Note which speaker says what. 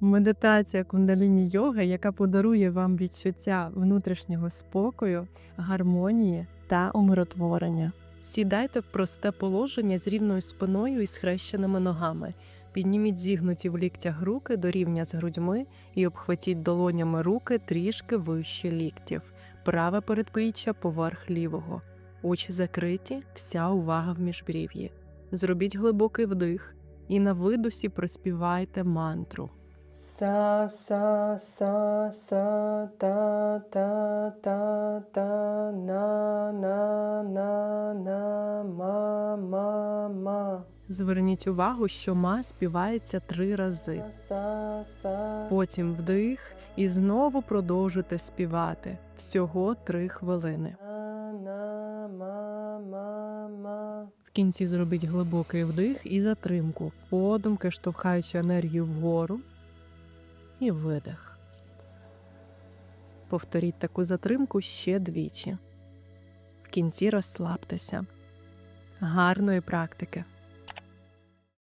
Speaker 1: Медитація кундаліні йога, яка подарує вам відчуття внутрішнього спокою, гармонії та умиротворення. Сідайте в просте положення з рівною спиною і схрещеними ногами. Підніміть зігнуті в ліктях руки до рівня з грудьми і обхватіть долонями руки трішки вище ліктів. Праве передпліччя поверх лівого. Очі закриті, вся увага в міжбрів'ї. Зробіть глибокий вдих і на видусі проспівайте мантру. Са са са са та та та та на на на на ма ма ма. Зверніть увагу, що ма співається три рази. Потім вдих і знову продовжуйте співати. Всього три хвилини. В кінці зробіть глибокий вдих і затримку, подумки штовхаючи енергію вгору і видих. Повторіть таку затримку ще двічі. В кінці розслабтеся. Гарної практики!